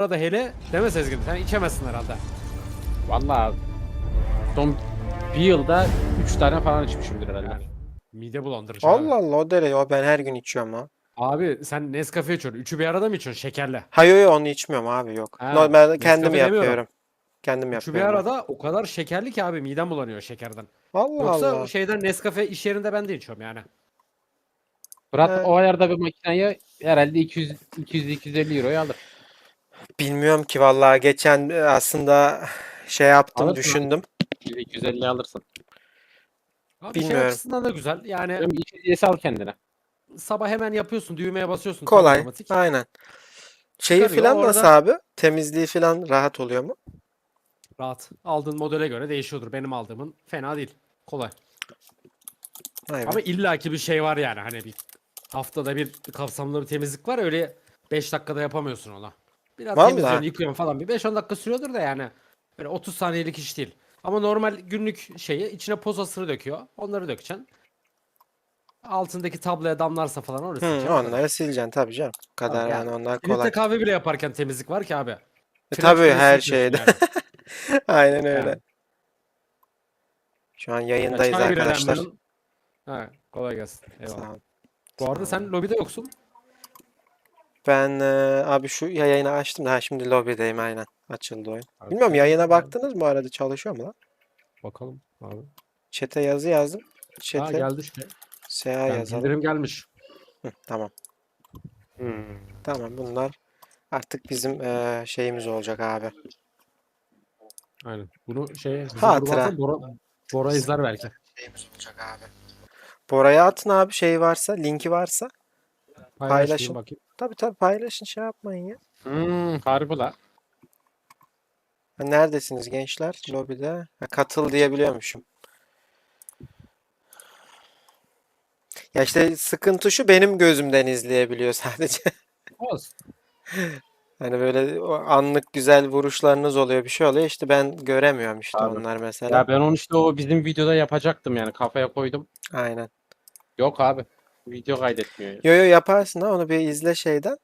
arada hele deme Sezgin sen içemezsin herhalde. Vallahi son bir yılda 3 tane falan içmişimdir herhalde. Mide bulandırıcı abi. Allah Allah o derece. O ben her gün içiyorum ha. Abi sen Nescafe içiyorsun. Üçü bir arada mı içiyorsun şekerle? Hayır yo, yo, onu içmiyorum abi yok. Ha, No, ben kendim Nescafe demiyorum. yapıyorum. Kendim Üçü bir yapıyorum. arada o kadar şekerli ki abi midem bulanıyor şekerden. Allah Yoksa Allah. şeyden Nescafe iş yerinde ben de içiyorum yani. Fırat Evet. o ayarda bir makineyi herhalde 200 200-250 euroya alır. Bilmiyorum ki vallahi geçen e, aslında şey yaptım Alırsın düşündüm. 250 alırsın. Abi şey Bilmiyorum. açısından da güzel. Yani Hem 200'e al kendine. sabah hemen yapıyorsun düğmeye basıyorsun. tam Kolay. otomatik. Aynen. Şeyi Çıkarıyor, filan nasıl orada- abi? Temizliği filan rahat oluyor mu? Rahat. Aldığın modele göre değişiyordur. Benim aldığımın fena değil. Kolay. Vay be. Ama illaki bir şey var yani hani bir haftada bir kapsamlı bir temizlik var öyle 5 dakikada yapamıyorsun ona. Biraz Vallahi. temizliyorsun, yıkıyorsun falan bir 5-10 dakika sürüyordur da yani. Böyle 30 saniyelik iş değil. Ama normal günlük şeyi içine pozasını döküyor. Onları dökeceksin. Altındaki tabloya damlarsa falan orası Hı, kadar. onları sileceksin tabii canım. Bu kadar Tabii yani onlar Filtre kolay. kahve bile yaparken temizlik var ki abi. E, tabii bile her şeyde. yani. Aynen öyle. Yani. Şu an Ya yayındayız çay bile arkadaşlar. Ha, kolay gelsin. Eyvallah. Sağ olun. Bu arada sen lobide yoksun. Ben e, abi şu yayını açtım da ha, şimdi lobideyim aynen. Açıldı oyun. Abi, Bilmiyorum yayına baktınız mı arada çalışıyor mu lan? Bakalım abi. Chat'e yazı yazdım. Ha Chat'e geldi işte. SA Yani yazalım. bildirim gelmiş. Hı, tamam. Hmm. Tamam bunlar artık bizim e, şeyimiz olacak abi. Aynen. Bunu şey Hatıra. Bora, Bora izler belki. Şeyimiz olacak abi. Bora'ya atın abi şey varsa, linki varsa. Paylaşın. bakayım. Tabii tabii paylaşın şey yapmayın ya. Hmm, harbi la. Ha, neredesiniz gençler? Lobide. Ha, katıl diyebiliyormuşum. Ya işte sıkıntı şu benim gözümden izleyebiliyor sadece. Olsun. Hani böyle o anlık güzel vuruşlarınız oluyor bir şey oluyor işte ben göremiyorum işte Abi. onlar mesela. Ya ben onu işte o bizim videoda yapacaktım yani kafaya koydum. Aynen. Yok abi. Video kaydetmiyor. Yo yo yaparsın ha onu bir izle şeyden.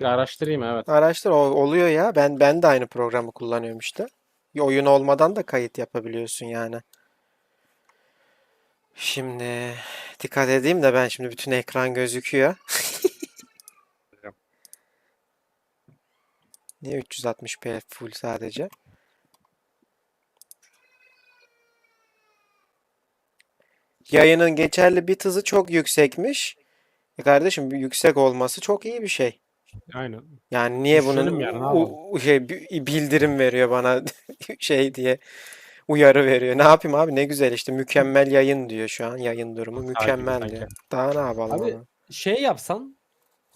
Bir araştırayım evet. Araştır o oluyor ya. Ben ben de aynı programı kullanıyorum işte. Bir oyun olmadan da kayıt yapabiliyorsun yani. Şimdi dikkat edeyim de ben şimdi bütün ekran gözüküyor. Niye 360p full sadece? Yayının geçerli bit hızı çok yüksekmiş. E kardeşim yüksek olması çok iyi bir şey. Aynen. Yani niye bunun yani, u- u- şey bi- bildirim veriyor bana şey diye uyarı veriyor. Ne yapayım abi ne güzel işte mükemmel yayın diyor şu an yayın durumu mükemmel sanki. diyor. Daha ne yapalım Abi ama? şey yapsan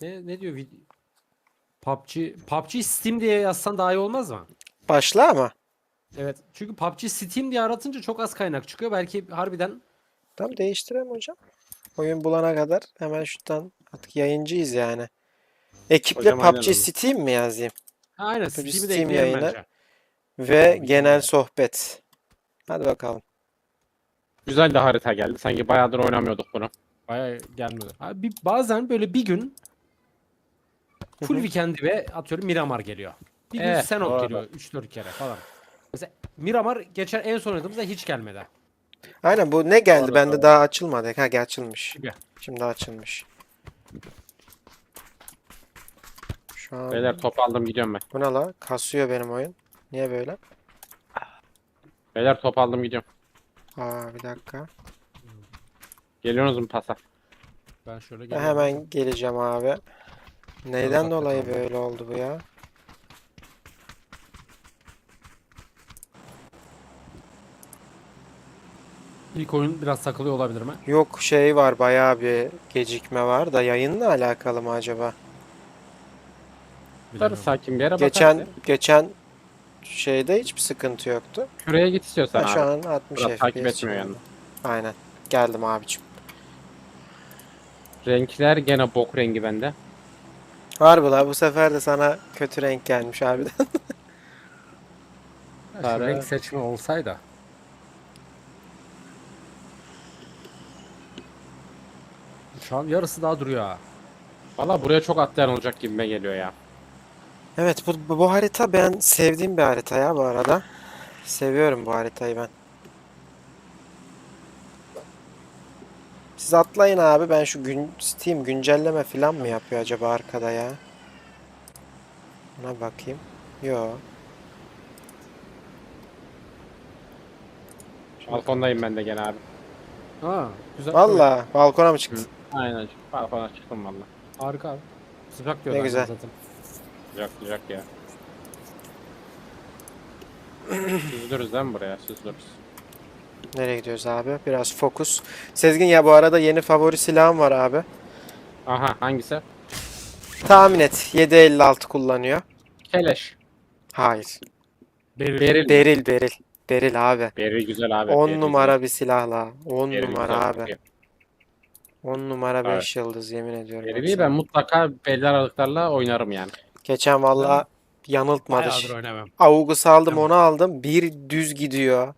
ne ne diyor PUBG PUBG Steam diye yazsan daha iyi olmaz mı? Başla ama. Evet. Çünkü PUBG Steam diye aratınca çok az kaynak çıkıyor. Belki harbiden Tamam değiştirelim hocam. Oyun bulana kadar hemen şuradan artık yayıncıyız yani. Ekiple Hocam aynen PUBG öyle. Steam mi yazayım? Aynen Tabii Steam'i de Steam ekleyelim yayını. bence. Ve genel sohbet. Hadi bakalım. Güzel de harita geldi. Sanki bayağıdır oynamıyorduk bunu. Bayağı gelmedi. Abi bir, bazen böyle bir gün full weekend ve atıyorum Miramar geliyor. Bir gün Senop doğru. geliyor 3-4 kere falan. Mesela Miramar geçen en son oynadığımızda hiç gelmedi. Aynen bu ne geldi? Bende doğru. daha açılmadı. Ha gel açılmış. Gibi. Şimdi açılmış. Şu an Beyler top aldım gidiyorum ben. bu ne la? Kasıyor benim oyun. Niye böyle? Beyler top aldım gidiyorum. Aa bir dakika. Geliyorsunuz mu pasa? Ben şöyle geliyorum. hemen geleceğim abi. Neyden dolayı böyle oldu bu ya? İlk oyun biraz takılıyor olabilir mi? Yok şey var bayağı bir gecikme var da yayınla alakalı mı acaba? Sarı Bilemiyorum. sakin bir yere Geçen bakarsın. geçen şeyde hiçbir sıkıntı yoktu. Şuraya git istiyorsan Ha, şu abi. an 60 Fırat takip FPS etmiyor yani. Aynen. Geldim abicim. Renkler gene bok rengi bende. Harbi la bu sefer de sana kötü renk gelmiş harbiden. Şu renk seçme olsaydı. Şu an yarısı daha duruyor ha. Valla buraya çok atlayan olacak gibime geliyor ya. Evet bu, bu, bu harita ben sevdiğim bir harita ya bu arada. Seviyorum bu haritayı ben. Siz atlayın abi ben şu gün Steam güncelleme falan mı yapıyor acaba arkada ya? Buna bakayım. Yo. Balkondayım ben de gene abi. Ha, güzel. Valla balkona mı çıktın? Aynen. Balkona çıktım valla. Harika abi. Sıcak diyorlar güzel. zaten. Sıcak sıcak ya. Süzülürüz değil mi buraya? Süzülürüz. Nereye gidiyoruz abi? Biraz fokus. Sezgin ya bu arada yeni favori silahım var abi. Aha hangisi? Tahmin et. 756 kullanıyor. Keleş. Hayır. Beril. Beril. Beril beril. Beril abi. Beri güzel abi. 10 beri numara bir silahla. 10 güzel. Beri numara güzel, abi. iyi. 10 numara Evet. 5 yıldız yemin ediyorum. Sana. ben mutlaka belli aralıklarla oynarım yani. Geçen valla yanıltmadı. Bayağıdır oynamam. Aldım Tamam. onu aldım. Bir düz gidiyor.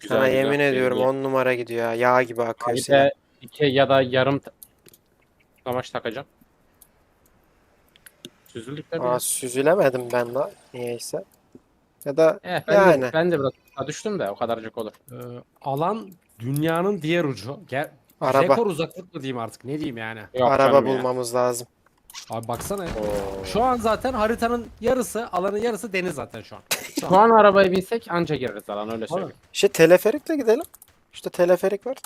Güzel, Sana güzel, yemin beri ediyorum iyi. 10 numara gidiyor. ya. Yağ gibi akıyor Bir silah. de iki ya da yarım t- savaş takacağım. Süzüldük de Aa, süzülemedim ben de niyeyse. Ya da Eh, ben, yani. de, ben de biraz tuzağa düştüm de o kadarcık olur. Ee, alan dünyanın diğer ucu. Gel, Araba. Rekor uzaklık mı diyeyim artık ne diyeyim yani. Yok araba canım ya. bulmamız lazım. Abi baksana. Oo. Şu an zaten haritanın yarısı, alanın yarısı deniz zaten şu an. Şu an arabaya binsek anca gireriz alan öyle söyleyeyim. İşte teleferikle gidelim. İşte teleferik var.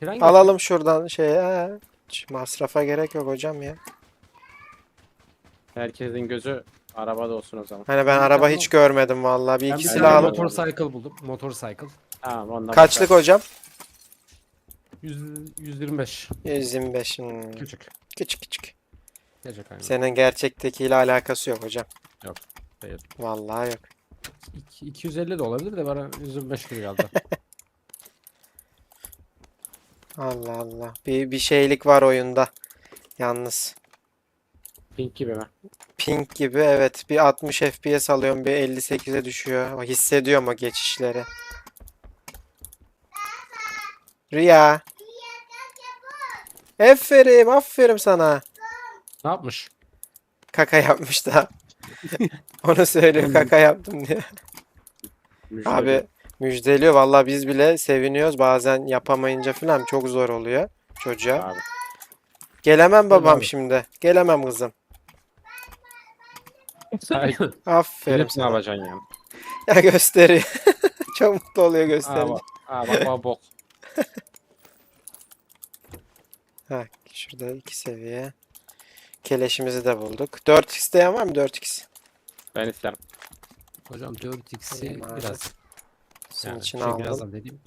Tren geçiyor. Alalım şuradan şeye. Hiç masrafa gerek yok hocam ya. Herkesin gözü arabada olsun o zaman. Hani ben Ben araba hiç görmedim vallahi. Bir Ben iki bir silah tane alıp. motorcycle buldum. Motorcycle. Tamam ondan Kaçlık hocam? 100, 125. 125. Hmm. Küçük. Küçük küçük. Gelecek aynı. Senin gerçektekiyle alakası yok hocam. Yok, değil. Vallahi yok. İki- 250 de olabilir de bana 125 gibi geldi. Allah Allah. Bir, bir şeylik var oyunda. Yalnız. Pink gibi mi? Pink gibi evet. Bir 60 FPS alıyorum. Bir 58'e düşüyor. O hissediyorum o geçişleri. Rüya. Aferin, aferin sana. ne yapmış? Kaka yapmış da. Onu söylüyor kaka yaptım diye. Müjdeli. Abi müjdeliyor. Vallahi biz bile seviniyoruz. Bazen yapamayınca falan çok zor oluyor çocuğa. Abi. Gelemem babam abi. şimdi. Gelemem kızım. Ay, Aferin hepsini sana. alacaksın yani. Ya gösteriyor. Çok mutlu oluyor Aa gösterince. bak, aa, bak, bak, bok. Ha, şurada iki seviye. Keleşimizi de bulduk. 4 isteyen var mı 4x? Ben isterim. Hocam 4x'i Alayım abi. biraz. Yani için şey aldım. birazdan dediğim.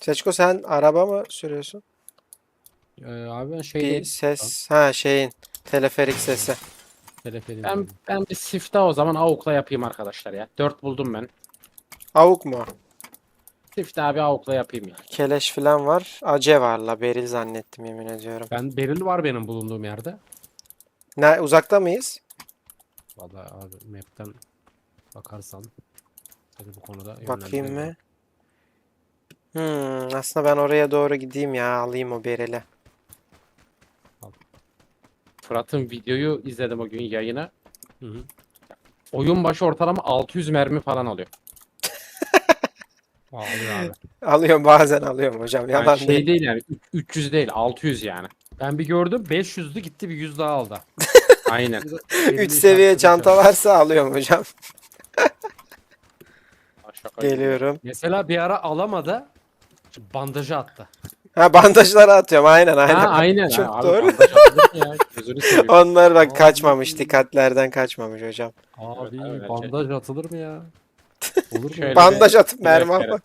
Seçko sen araba mı sürüyorsun? Ee, abi ben şey Bir ses. Ha şeyin. Teleferik sesi. Teleferin Ben, ben bir sifte o zaman avukla yapayım arkadaşlar ya. 4 buldum ben. Avuk mu? Sifte abi avukla yapayım ya. Keleş falan var. Ace var la. Beril zannettim yemin ediyorum. Ben Beril var benim bulunduğum yerde. Ne, uzakta mıyız? Vallahi abi map'ten bakarsan seni bu konuda Bakayım mı? Hmm, aslında ben oraya doğru gideyim ya. Alayım o Beril'i. Fırat'ın videoyu izledim o gün yayını. Hı hı. Oyun başı ortalama 600 mermi falan alıyor. Alıyor abi. Alıyorum bazen alıyorum hocam. Yani Yalan şey değil. değil yani üç- 300 değil 600 yani. Ben bir gördüm 500'lü gitti bir 100 daha aldı. Aynen. 3 seviye çanta varsa alıyorum hocam. Şaka gibi. Geliyorum. Mesela bir ara alamadı. Bandajı attı. Ha bandajları atıyorum. Aynen aynen. Ha aynen. Çok ha, abi, doğru. ya? Onlar bak Abi. kaçmamış. Dikkatlerden kaçmamış hocam. Abi evet, bandaj atılır mı ya? Olur mu? Şöyle Bandaj atıp mermi almak.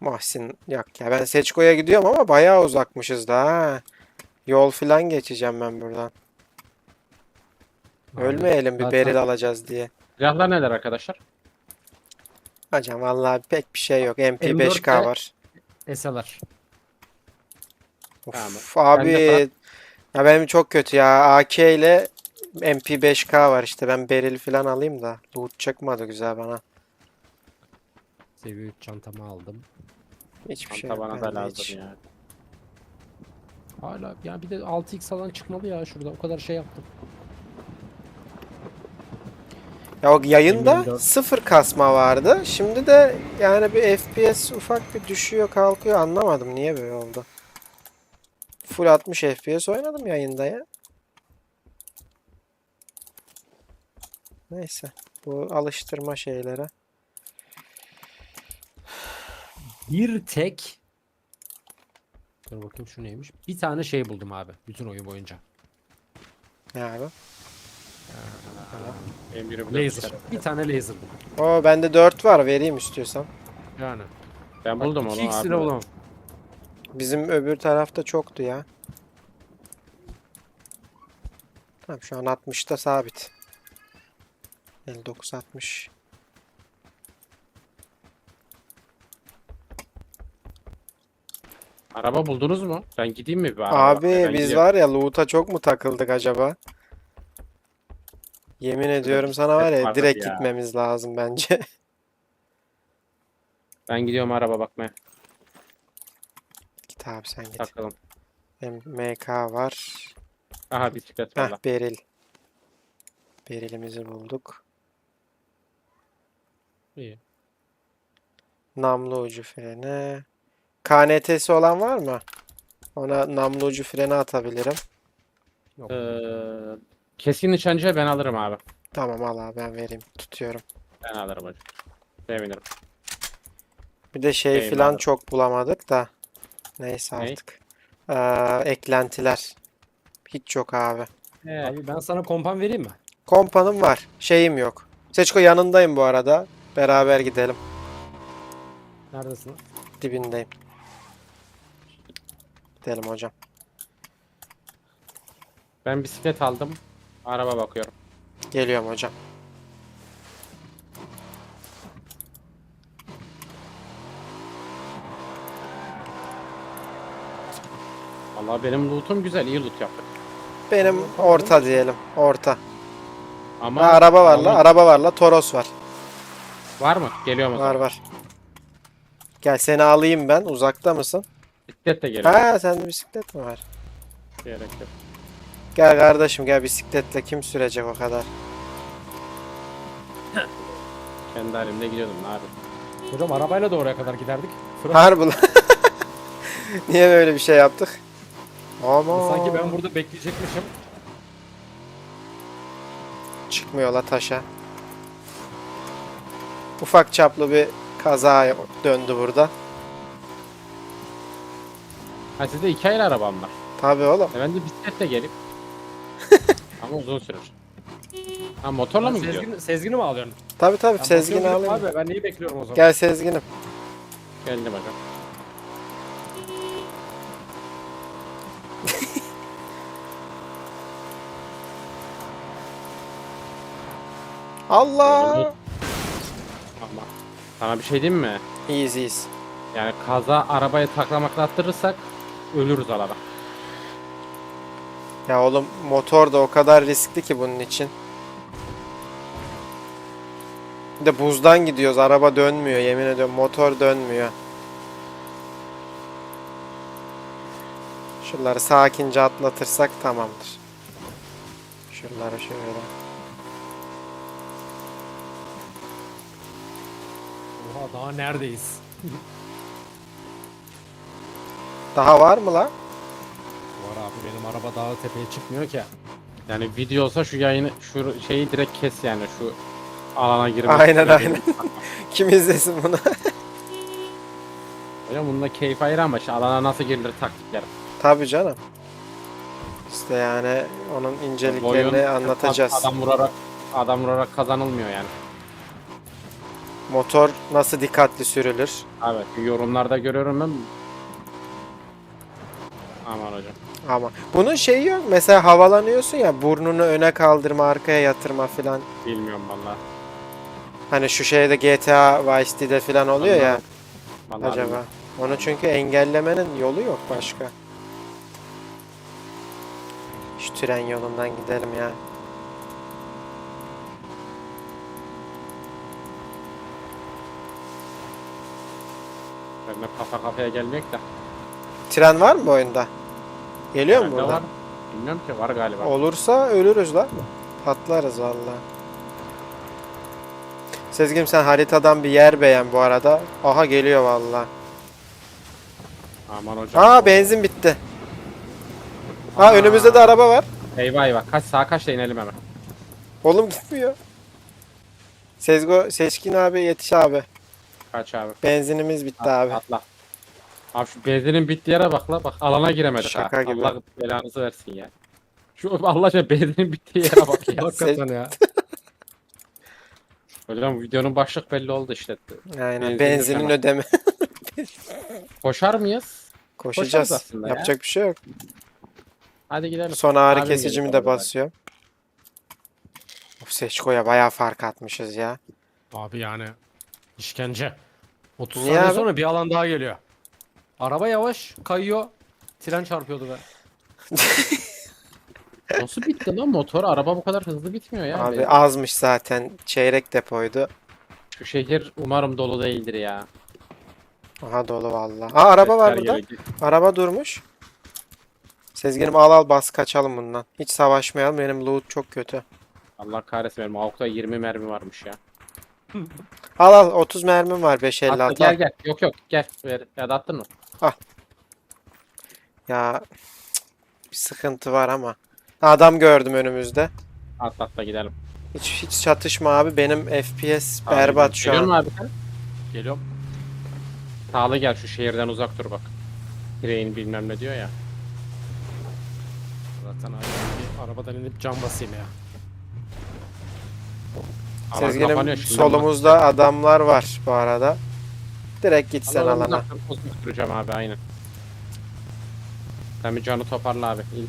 Muhsin yok ya ben Seçko'ya gidiyorum ama bayağı uzakmışız da ha. Yol filan geçeceğim ben buradan. Abi, Ölmeyelim bir zaten- beril alacağız diye. Silahlar neler arkadaşlar? Hocam vallahi pek bir şey yok. MP5K M4'te var. SLR. Tamam. Uf, abi ya benim çok kötü ya. AK ile MP5K var işte. Ben beril filan alayım da. Loot çıkmadı güzel bana. Seviye 3 çantamı aldım. Hiçbir şey Çanta yok bana da bende lazım hiç. ya. Hala ya bir de 6x alan çıkmalı ya şurada o kadar şey yaptım. Ya o yayında 24. sıfır kasma vardı. Şimdi de yani bir FPS ufak bir düşüyor kalkıyor anlamadım niye böyle oldu. Full 60 FPS oynadım yayında ya. Neyse bu alıştırma şeylere. Bir tek Dur bakayım şu neymiş? Bir tane şey buldum abi bütün oyun boyunca. Ne abi? Burada Laser. Bir tane laser buldum. O bende 4 var vereyim istiyorsan. Yani. Ben buldum onu 2x abi. lira bulamam. Bizim öbür tarafta çoktu ya. Tamam şu an 60'ta sabit. 59 60. Araba buldunuz mu? Ben gideyim mi bir araba? Abi? Ben biz gidiyorum. var ya loot'a çok mu takıldık acaba? Yemin ediyorum sana var ya vardır direkt ya. gitmemiz lazım bence. Ben gidiyorum araba bakmaya. Git abi sen git. Takalım. MK var. Aha bisiklet valla. Heh Beril. Berilimizi bulduk. İyi. Namlu ucu freni. KNT'si olan var mı? Ona namlu ucu freni atabilirim. Yok. Ee, keskin nişancıya ben alırım abi. Tamam al abi ben vereyim. Tutuyorum. Ben alırım hocam. Sevinirim. Bir de şey Eyvallah. filan çok bulamadık da. Neyse Ney? artık. Ee, eklentiler. Hiç yok abi. Ee, Abi ben sana kompan vereyim mi? Kompanım var. Şeyim yok. Seçko yanındayım bu arada. Beraber gidelim. Neredesin? Dibindeyim. Gidelim hocam. ben bisiklet aldım. Araba bakıyorum. Geliyorum hocam. Vallahi benim loot'um güzel. iyi loot yaptık. Benim orta diyelim. Orta. Ama Ha, araba var la. Araba var la. Toros var. Var mı? Geliyorum o Var var. Gel seni alayım ben. Uzakta mısın? Bisiklet de geliyor. Ha sende bisiklet mi var? Gerek yok. Gel kardeşim gel bisikletle kim sürecek o kadar? Kendi halimde gidiyordum. Ne yapayım? Hocam arabayla da oraya kadar giderdik. Fırat, Harbi lan. Niye böyle bir şey yaptık? Ama sanki ben burada bekleyecekmişim. çıkmıyor la taşa. Ufak çaplı bir kaza döndü burada. Ha sizde iki ayrı arabam var. Tabii oğlum. E ben de bisikletle gelip. Ama uzun sürer. Ha motorla mı gidiyor? Sezgin, Sezgin'i mi alıyorsun? Tabii tabii Ben Sezgin'i bakıyorum alayım. Abi ben neyi bekliyorum o zaman? Gel Sezgin'im. Geldim hocam. Allah! Sana bir şey diyeyim mi? İyiyiz iyiyiz. Yani kaza arabayı taklamakla attırırsak ölürüz araba. Ya oğlum motor da o kadar riskli ki bunun için. Bir de buzdan gidiyoruz. Araba dönmüyor. Yemin ediyorum motor dönmüyor. Şunları sakince atlatırsak tamamdır. Şunları şöyle. Oha daha neredeyiz? Daha var mı lan? Var abi benim araba daha tepeye çıkmıyor ki. Yani video olsa şu yayını şu şeyi direkt kes yani şu alana girmek. Aynen, aynen. Kim izlesin bunu? Hocam bunda keyif ayrı ama işte alana nasıl girilir taktikler. Tabii canım. İşte yani onun inceliklerini Oyun anlatacağız. Adam vurarak adam vurarak kazanılmıyor yani. Motor nasıl dikkatli sürülür? Evet yorumlarda görüyorum ben. Aman hocam. Ama bunun şeyi yok. Mesela havalanıyorsun ya burnunu öne kaldırma, arkaya yatırma filan. Bilmiyorum vallahi. Hani şu şeyde GTA Vice City'de filan oluyor ya Vallahi acaba. bilmiyorum. Onu çünkü engellemenin yolu yok başka. Şu tren yolundan gidelim ya. Ben de kafa kafaya gelmek de. Tren var mı bu oyunda? Geliyor mu Bende burada? var. Bilmiyorum ki var galiba. Olursa ölürüz lan. Patlarız valla. Sezgin sen haritadan bir yer beğen bu arada. Aha geliyor valla. Aman hocam. Aa benzin bitti. Aa önümüzde de araba var. Eyvah eyvah. Kaç sağa kaçta inelim hemen. Oğlum gitmiyor. Sezgo, Seçkin abi yetiş abi. Kaç abi. Benzinimiz bitti At- abi. Atla. Abi şu benzinin bittiği yere bak la. Bak alana giremedik Şaka ha. gibi. Allah belanızı versin ya. Şu Allah aşkına benzinin bittiği yere bak ya. Hakikaten ya. Hocam videonun başlık belli oldu işte. Aynen Benzin benzinin düşemez. ödeme. Koşar mıyız? Koşacağız. aslında ya. Yapacak bir şey yok. Hadi gidelim. Son ağrı Abim kesicimi de vallahi. basıyorum. Of Seçko'ya bayağı fark atmışız ya. Abi yani işkence. 30 Niye saniye abi? sonra bir alan daha geliyor. Araba yavaş kayıyor. Tren çarpıyordu be. Nasıl bitti lan motor? Araba bu kadar hızlı bitmiyor ya. Abi Benim- azmış zaten. Çeyrek depoydu. Şu şehir umarım dolu değildir ya. Aha dolu valla. Aa araba var burada. Araba durmuş. Sezgin'im al al bas kaçalım bundan. Hiç savaşmayalım. Benim loot çok kötü. Allah kahretsin benim AWP'da 20 mermi varmış ya. Al al 30 mermim var 556. Atla, gel gel. Yok yok gel. Ver. Ya da attın mı? Ya cık, bir sıkıntı var ama. Adam gördüm önümüzde. Atla atla gidelim. Hiç hiç çatışma abi. Benim FPS Abi, berbat şu geliyor an. mu abi sen? Geliyorum. Sağlı gel şu şehirden uzak dur bak. Train bilmem ne diyor ya. Zaten abi bir arabadan inip cam basayım ya. Alan kapanıyor Sezgin'im şimdi. solumuzda adamlar var bu arada. Direkt git sen alana. uzak dur, uzak duracağım abi aynen. Sen bir canı toparla abi. İn.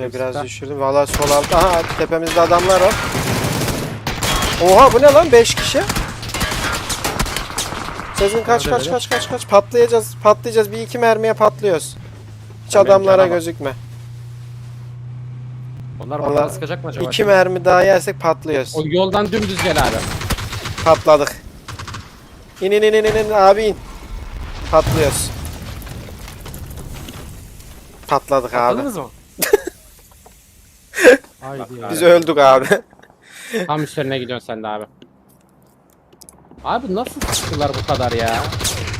Şöyle biraz düşürdüm. Valla sol alt. Aha tepemizde adamlar var. Oha bu ne lan 5 kişi? Sezgin kaç Nerede kaç böyle? kaç kaç kaç patlayacağız patlayacağız bir iki mermiye patlıyoruz. Hiç Hemen adamlara cana bak. gözükme. Onlar Vallahi bana sıkacak mı acaba? İki mermi daha yersek patlıyoruz. O yoldan dümdüz gel abi. Patladık. İn in in in in, in abi in. Patlıyoruz. Patladık abi. Patladınız mı? Haydi ya. Biz öldük abi. Tam üstlerine gidiyorsun sen de abi. Abi nasıl sıktılar bu kadar ya?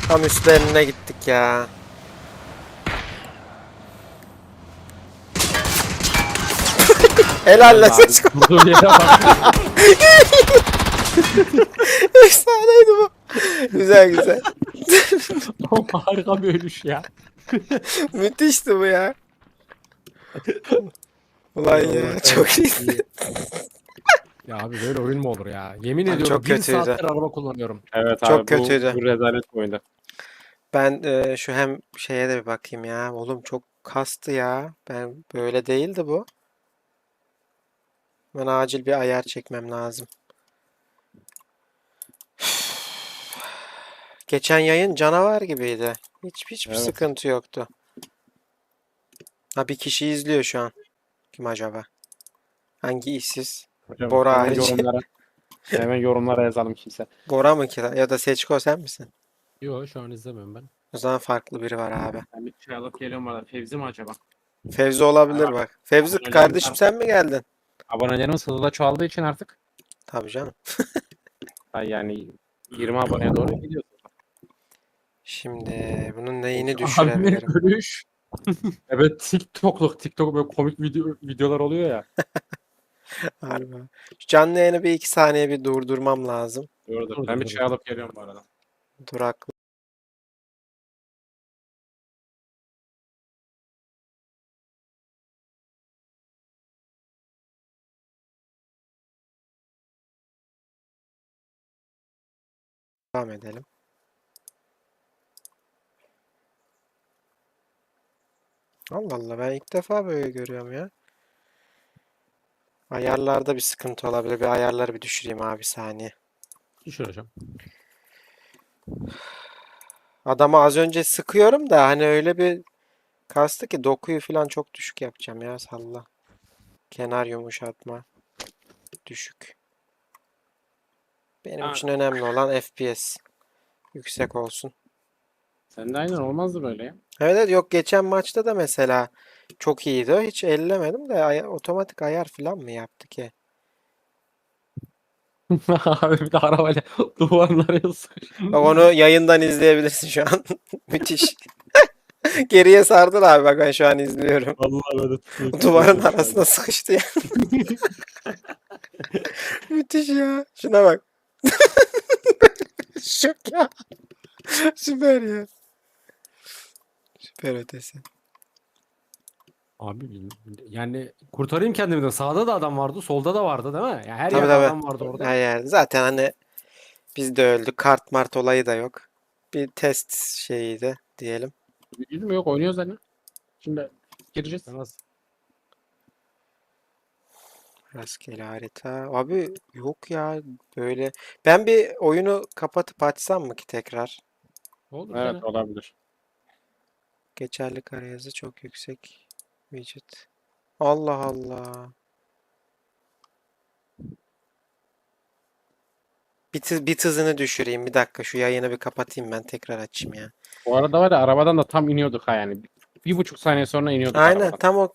Tam üstlerine gittik ya. Helal lan ses yere bak. Efsaneydi bu. güzel güzel. Harika bir ölüş ya. Müthişti bu ya. Ulan ya çok iyiydi. Ya abi böyle oyun mu olur ya? Yemin Abi ediyorum çok bir kötüydü. saattir araba kullanıyorum. Evet Çok abi kötüydü. Bu, bu rezalet bir oyundu. Ben e, şu hem şeye de bir bakayım ya. Oğlum çok kastı ya. Ben böyle değildi bu. Ben acil bir ayar çekmem lazım. Geçen yayın canavar gibiydi. Hiç hiçbir Evet. sıkıntı yoktu. Ha bir kişi izliyor şu an. Kim acaba? Hangi işsiz? Hocam, Bora hemen hariç. yorumlara, hemen yorumlara yazalım kimse. Bora mı ki? Ya da Seçko sen misin? Yok şu an izlemiyorum ben. O zaman farklı biri var abi. Ben bir çay alıp geliyorum arada. Fevzi mi acaba? Fevzi olabilir bak. Fevzi Hocam kardeşim sen mi geldin? Abonelerimiz hızla çoğaldığı için artık Tabii canım. ay yani 20 aboneye doğru gidiyoruz. Şimdi bunun neyini Abi düşürebilirim? ölüş. evet TikTok'luk TikTok böyle komik video, videolar oluyor ya. Harbi. Şu canlı yayını bir iki saniye bir durdurmam lazım. Doğrudur. Dur, Ben bir çay alıp geliyorum bu arada. Duraklı. Devam edelim. Allah Allah ben ilk defa böyle görüyorum ya. Ayarlarda bir sıkıntı olabilir. Bir ayarları bir düşüreyim abi saniye. Düşüreceğim. Adamı az önce sıkıyorum da hani öyle bir kastı ki dokuyu falan çok düşük yapacağım ya salla. Kenar yumuşatma düşük. Benim Ha. için önemli olan FPS yüksek olsun. Sen de aynen olmazdı böyle ya. Evet, evet yok geçen maçta da mesela çok iyiydi. o. Hiç ellemedim de ay- otomatik ayar falan mı yaptı ki? Abi bir de arabayla duvarlara sıkış. Bak onu yayından izleyebilirsin şu an. Müthiş. Geriye sardın abi bak ben şu an izliyorum. Vallahi böyle Duvarın arasına sıkıştı ya. Müthiş ya. Şuna bak. Şok ya. Süper ya. Süper ötesi. Abi yani kurtarayım kendimi de. Sağda da adam vardı, solda da vardı değil mi? Yani her Tabii, yerde tabii. adam vardı orada. Her yerde. Zaten hani biz de öldük. Kart mart olayı da yok. Bir test şeyiydi diyelim. Bilmiyorum yok oynuyoruz hani. Şimdi gireceğiz. Az- Rastgele harita. Abi yok ya böyle. Ben bir oyunu kapatıp açsam mı ki tekrar? Olur Evet olabilir. Geçerlik arayazı çok yüksek. Widget. Allah Allah. Bit, bit hızını düşüreyim. Bir dakika şu yayını bir kapatayım ben tekrar açayım ya. Bu arada var ya arabadan da tam iniyorduk ha yani. Bir buçuk saniye sonra iniyorduk Aynen arabadan. tam o